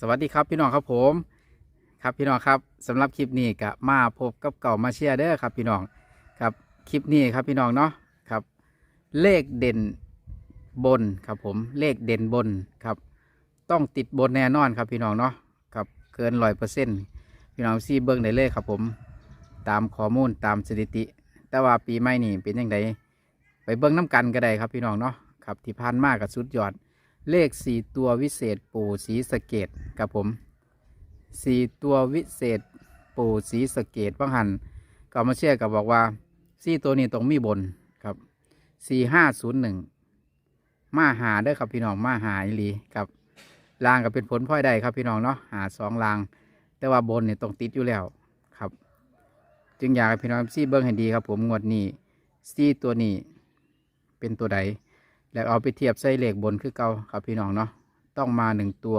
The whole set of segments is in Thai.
สวัสดีครับพี่น้องครับผม ครับพี่น้องครับสำหรับคลิปนี้ก็มาพบกับเก่ามาเชียร์เด้อครับพี่น้องครับคลิปนี้ครับพี่น้องเนาะครับ เลขเด่นบนครับผมเลขเด่นบนครับ ต้องติดบนแน่นอนครับพี่น้องเนาะครับเกินร้อยเปอร์เซ็นต์พี่น้องซีเบิ้งได้เลยครับผม ตามข้อมูลตามสถิติ แต่ว่าปีใหม่นี่เป็นยังไงไปเบิ้งน้ำกันก็ได้ครับพี่น้องเนาะครับที่ผ่านมากกับสุดยอด เลขสี่ตัววิเศษปู่สีสะเกตครับผมสี่ตัววิเศษปู่สีสะเกตบางหันก็มาเชื่อกับบอกว่าสี่ตัวนี้ตรงมีบนครับสี่ห้าศูนย์หนึ่งมาหาเด้อครับพี่น้องมาหาอีหลีครับลางก็เป็นผลพลอยได้ครับพี่น้องเนาะหาสองลาง แต่ว่าบนเนี่ยต้องติดอยู่แล้วครับ จึงอยากให้พี่น้องซี่เบิ้งให้ดีครับ ผมงวดนี้ซี่ตัวนี้เป็นตัวใด แล้วเอาไปเทียบใส่เลขบนคือเก่าครับพี่น้องเนาะต้องมาหนึ่งตัว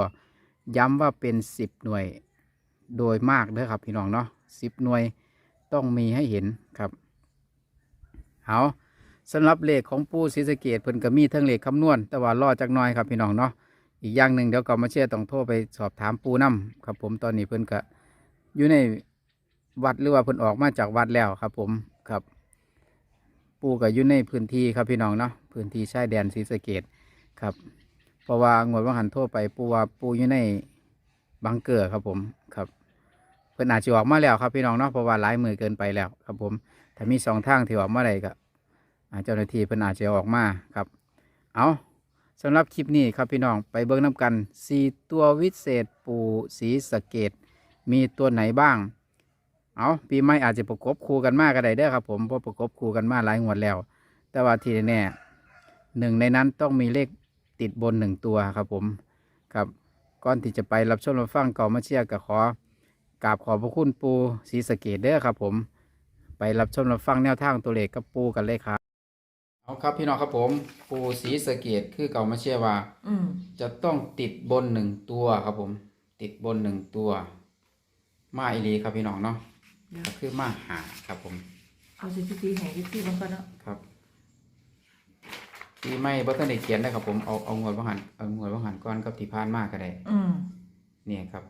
ย้ำว่าเป็นสิบหน่วยโดยมากเด้อครับพี่น้องเนาะสิบหน่วยต้องมีให้เห็นครับเอาสำหรับเลขของปูศรีสะเกดเพิ่นก็มีทั้งเลขคำนวณ แต่ว่ารอจักน้อยครับพี่น้องเนาะอีกอย่างหนึ่งเดี๋ยวก็มาเชื่อต้องโทรไปสอบถามปูน้ำครับผมตอนนี้เพิ่นก็อยู่ในวัดหรือว่าเพิ่นออกมาจากวัดแล้วครับผมครับ ปูก็อยู่ในพื้นที่ครับพี่น้องเนาะพื้นที่ชายแดนศรีสะเกดครับ เพราะว่างวดว่างหันโทษไปปูว่าปูอยู่ในบังเกอร์ครับผมครับ เพิ่นอาจจะออกมาแล้วครับพี่น้องเนาะเพราะว่าหลายมือเกินไปแล้วครับผมถ้ามีสองทางที่ออกมาได้ก็เจ้าหน้าที่เพิ่นอาจจะออกมาครับ เอาสำหรับคลิปนี้ครับพี่น้องไปเบิ่งน้กันสี่ตัววิเศษปูสีสะเกดมีตัวไหนบ้าง เอาปีใหม่อาจจะประกบคู่กันมากก็ได้เด้อครับ ผมเพราะประกบคู่กันมาหลายงวดแล้ว แต่ว่าที่แน่ๆหนึ่งในนั้นต้องมีเลขติดบนหนึ่งตัวครับผมครับก่อนที่จะไปรับชมรับฟังก่อมาเชียร์กับขอกราบขอบพระคุณปูศรีสะเกดเด้อครับ ผม ไปรับชมรับฟังแนวทางตัวเลขกับปูกันเลยครับเอาครับพี่น้องครับผม ปูศรีสะเกดคือเก่ามาเชียร์ว่าอืมจะต้องติดบนหนึ่งตัวครับผม ติดบนหนึ่งตัว มาอีหลีครับพี่น้องเนาะเดี๋ยวก็ คือมาหาครับผม เอาสิทีทีแห่งที่บางคนเนาะครับที่ไม่บัตเตอร์ในเขียนได้ครับผมเอาเอางวดบังหันเอางวดบังหันก้อนกับที่พานมากก็ได้อืมเนี่ยครับ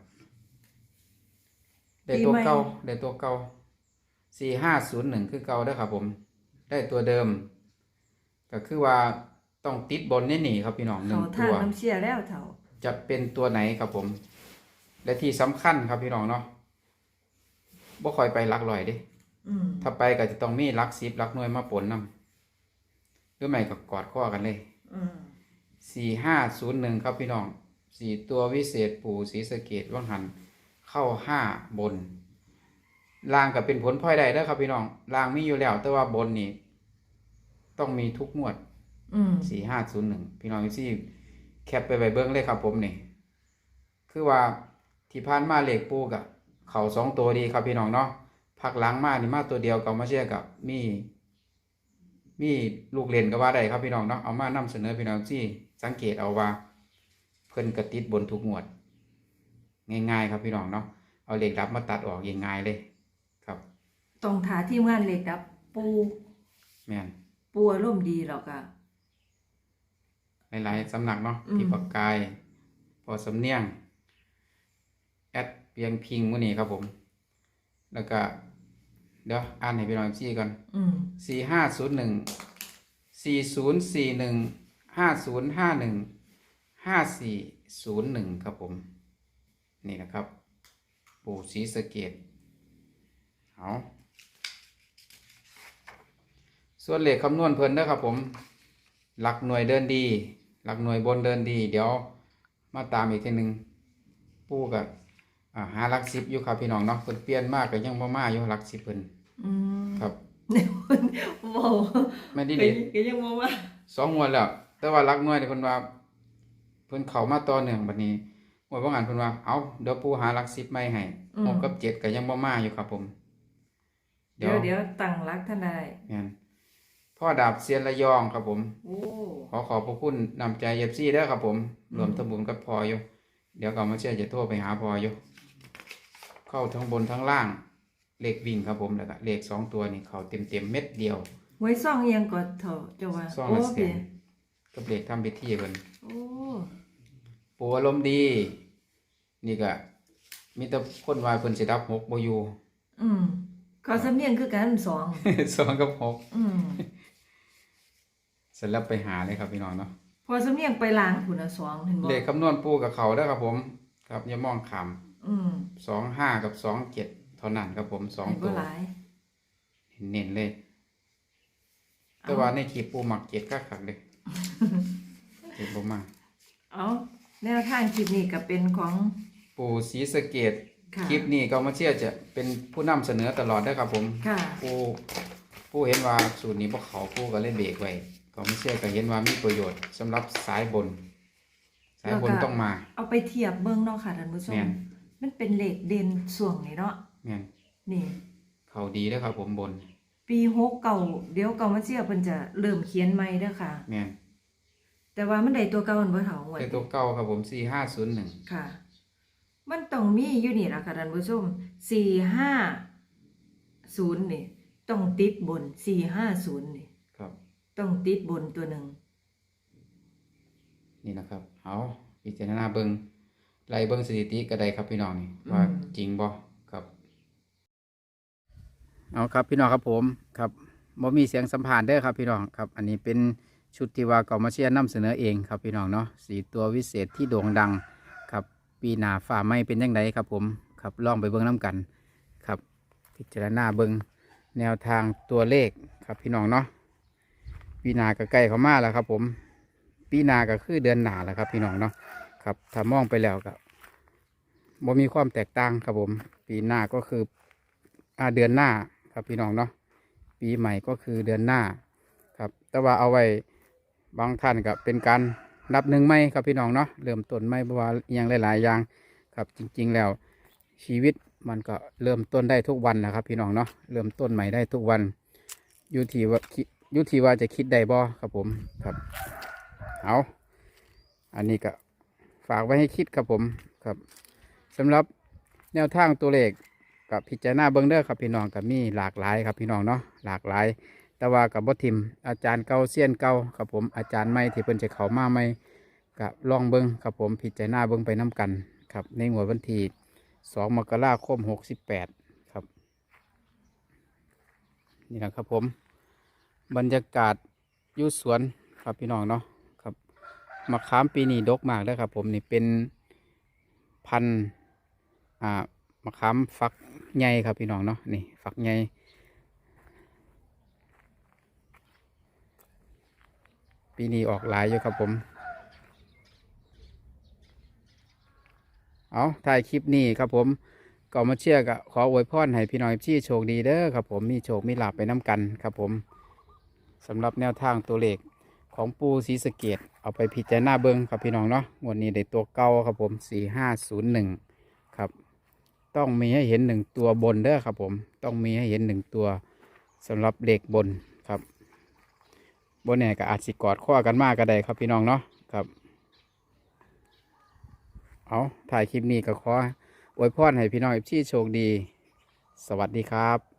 ได้ตัวปีใหม่เก่าได้ตัวเก่าสี่ห้าศูนย์หนึ่งคือเก่าได้อครับผม ได้ตัวเดิม ก็คือว่าต้องติดบนนี่หนีครับพี่น้องหนึ่เขางทาตังวน้ำเชียร์แล้วเถ่าจะเป็นตัวไหนครับผม และที่สำคัญครับพี่น้องเนาะ บ่คอยไปหลักลอยเดิอืมถ้าไปก็จะต้องมีหลักสิบหลักหน่วยมาปนนำหรือไม่ก็กอดข้อกันเลยอืมสี่ห้าศูนย์หนึ่งครับพี่น้องสี่ตัววิเศษปู่ศรีสะเกดว่างหันเข้าห้าบนล่างก็เป็นผลพลอยได้เด้อครับพี่น้องล่างมีอยู่แล้ว แต่ว่าบนนี่ต้องมีทุกงวดอืมสี่ห้าศูนย์หนึ่งพี่น้องที่แคปไปไว้เบิ้งเลยครับผมนี่ คือว่าที่ผ่านมาเหล็กปูกับ เขาสองตัวดีครับพี่น้องเนาะพักหล้างมานี่มาตัวเดียวกับมาเชื่อกับมีมีลูกเล่นก็ว่าได้ครับพี่น้องเนาะเอามานำเสนอพี่น้องที่สังเกตเอาว่า เพิ่นกระติดบนทุกงวด ง่าย ๆ ครับพี่น้องเนาะเอาเหล็กดับมาตัดออกง่ายๆเลย ครับต้องถาทีมงานเล็กดับปูแม่นปูอารมณ์ดีหรอกอะหลายๆสำนักเนาะอืมพี่ปากกายพอสำเนียงแอด เปียงพิงมื้อนี้ครับผม แล้วก็ เดี๋ยวอ่านให้พี่น้องชี้ก่อนอืมสี่ห้าศูนย์หนึ่งสี่ศูนย์สี่หนึ่งห้าศูนย์ห้าหนึ่งห้าสี่ศูนย์หนึ่งครับผม นี่นะครับ ปู่ศรีสะเกดเอาส่วนเลขคำนวณเพิ่นนะครับผม หลักหน่วยเดินดี หลักหน่วยบนเดินดี เดี๋ยวมาตามอีกทีหนึ่งปู่กับ อ่าหาหลักสิบอยู่ครับพี่น้องเนาะเพิ่นเปลี่ยนมากก็ยังบ่มาอยู่หลักสิบเพิ่นอืมครับเนี่ยมันโว้ไม่ได้ก็เด็ดก็ยังมองว่าสองงวดแล้ว แต่ว่ารักน้อยเนี่ยเพิ่นว่า เพิ่นเข้ามาต่อเนื่องบัดนี้งวดบ่หันเพิ่นว่าเอาเดี๋ยวปู่หาหลักสิบใหม่ให้หกกับเจ็ดก็ยังบ่มาอยู่ครับผม เดี๋ยวเดี๋ยวตั้งรักท่านใดแม่นพ่อดาบเซียนระยองครับผม โอ้ ขอขอบพระคุณนำใจเอฟซีเด้อครับผมรวมทำบุญกับพออยู่ เดี๋ยวก็มาเชื่อจะโทรไปหาพออยู่ เข้าทั้งบนทั้งล่าง เลขวิ่งครับผมแล้วก็เลขสองตัวนี่เขาเต็มเต็มๆเม็ดเดียวไว้ซ่องเอียงก่อนเถอะเจ้าว่าซ่องโอ้ละแสเปียนกับเลขทำพิธีเพิ่นโอ้ปูอารมณ์ดี นี่ก็มีแต่คนว่าเพิ่นสิดับหกบ่อยู่ อืมเขาสำเนียงคือกันสอง สองกับหกอืมเสร็จแล้วไปหาเลยครับพี่น้องเนาะ พอสำเนียงไปลางคุณน่ะสองเห็นบ่เลขคำนวณปูกับเขาเด้อครับผม ครับอย่ามองขาม อืมสองห้ากับสองเจ็ดเท่านั้นครับผมสองให้ตับ่ว หลาย เน้นเลยเอาแต่ว่าในคลิปปูหมักเจ็ดก็ขักเลยเจ็ดบ่มาเอาแนวทางคลิปนี้ก็เป็นของปูสีสะเกตค่ะคลิปนี้ก็มาเชื่อจะเป็นผู้นำเสนอตลอดเด้อครับผม ค่ะ ผู้ผู้เห็นว่าสูตรนี้พวกเขาผู้ก็เลยเบรกไว้ก็ไม่เชื่อก็เห็นว่ามีประโยชน์สำหรับสายบน สายบนแล้วก็ ต้องมา เอาไปเทียบเบิ่งเนาะค่ะท่านผู้ชแม่มน มันเป็นเลขเด่นส่วงนี้เนาะแม่นนี่ เขาดีเด้อครับ ผมบนปีหกเก่าเดี๋ยวเก่ามาเชียเพิ่นจะเริ่มเขียนใหม่เด้อค่ะ แม่นแต่ว่ามันได้ตัวเก่ามันบ่เท่าหวดเป็นตัวเก่าครับผมสี่ห้าศูนย์หนึ่งค่ะ มันต้องมีอยู่นี่ล่ะค่ะท่านผู้ชมสี่ห้าศูนย์นี่ต้องติดบนสี่ห้าศูนย์นี่ครับ ต้องติดบนตัวหนึ่งนี่นะครับเอาพิจารณาเบิง ไล่เบิงสถิติก็ได้ครับพี่น้องนี่ว่าจริงบ่ครับ เอาครับพี่น้องครับผมครับบ่มีเสียงสัมภาษณ์เด้อครับพี่น้องครับ อันนี้เป็นชุดที่ว่าเก่ามาเชียร์นำเสนอเองครับพี่น้องเนาะสีตัววิเศษที่โด่งดังครับ ปีหน้าฝ่าไม่เป็นยังไงครับผมครับลองไปเบิ่งน้กันครับ พิจารณาเบิ่งแนวทางตัวเลขครับพี่น้องเนาะปีหน้าก็ใกล้เข้ามาแล้วครับผม ปีหน้าก็คือเดือนหน้าแล้วครับพี่น้องเนาะ ครับถ้ามองไปแล้วก็บ่มีความแตกต่างครับผม ปีหน้าก็คืออาเดือนหน้าครับพี่น้องเนาะปีใหม่ก็คือเดือนหน้าครับ แต่ว่าเอาไว้บางท่านก็เป็นการนับหนึ่งไม่ครับพี่น้องเนาะเริ่มต้นไม่เพราะว่าอย่างหลาย ๆ อย่างครับจริง ๆ แล้วชีวิตมันก็เริ่มต้นได้ทุกวันนะครับ พี่น้องเนาะเริ่มต้นใหม่ได้ทุกวันอยู่ที่ว่ายู่ที่ว่าจะคิดได้บ่ครับผมครับเอาอันนี้ก็ ฝากไว้ให้คิดครับผมครับสำหรับแนวทางตัวเลขกับพิจารณาเบิ้งเด้อครับพี่น้องกับมีหลากหลายครับพี่น้องเนาะหลากหลาย แต่ว่ากับบทิมอาจารย์เก่าเซียนเก่าครับผมอาจารย์ใหม่ที่เพิ่นจะเขามาใหม่กับลองเบิ้งครับผมพิจารณาเบิ้งไปน้กันครับ ในงววันที่สองมกราคมหกสิบแปดครับ นี่นะครับผม บรรยากาศยุสวนครับพี่น้องเนาะ มะขามปีนี้ดกมากเลยครับ ผมนี่เป็นพันธุ์อ่ามะขามฟักใหญ่ครับพี่น้องเนาะนี่ฟักใหญ่ปีนี้ออกหลายอยู่ครับผม เอาถ่ายคลิปนี้ครับผมก็มาเชื่อกับขออวยพรให้พี่น้องที่โชคดีเด้อครับผมมีโชคมีลาบไปน้ำกันครับผมสำหรับแนวทางตัวเลข ของปูสีสเกตเอาไปพิจารณาเบิ้งครับพี่น้องเนาะงวันนี้ได้ตัวเก่าครับผมสี่ห้าศูนย์หนึ่งครับ ต้องมีให้เห็นหนึ่งตัวบนเด้อครับผม ต้องมีให้เห็นหนึ่งตัวสำหรับเลขบนครับ บนเนี่ยก็อาจสิกอดข้อกันมากก็ได้ครับพี่น้องเนาะครับ เอาถ่ายคลิปนี้ก็ขออวยพรให้พี่น้องที่โชคดี สวัสดีครับ